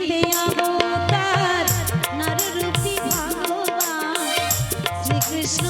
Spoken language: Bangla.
দিতে অবতার নারী রূপী ভগবান। শ্রীকৃষ্ণ